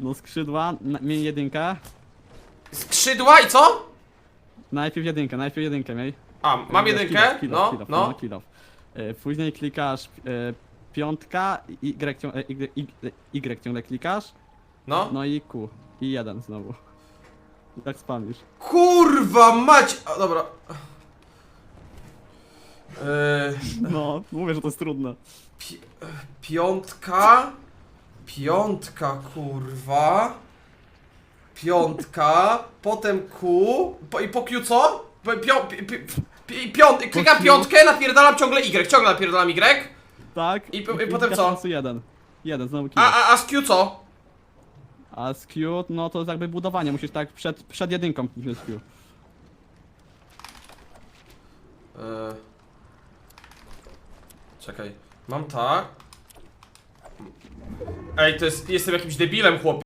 No skrzydła, na- miej jedynkę. Skrzydła i co? Najpierw jedynkę, najpierw jedynkę miej. A, mam off, jedynkę? kill No, off, kill off, no. kill off. E, Później klikasz e, piątka, Y, cią- e, y, y, y ciągle klikasz, No. no i Q. I jeden znowu. I tak spamisz. Kurwa mać! A, dobra. Yy, No, mówię, że to jest trudne. pi piątka. Piątka, kurwa. Piątka. Potem Q. Po, I po Q co? Po, pi, pi, pi, piąt, klikam Q. piątkę, napierdalam ciągle Y. Ciągle napierdalam Y. Tak? I po- i potem co? jeden. Jeden, znowu kill. A, a, a z Q co? A z Q, no to jest jakby budowanie, musisz tak przed, przed jedynką wziąć Q. Yy. Czekaj. Mam tak. Ej, to jest. Jestem jakimś debilem, chłopie.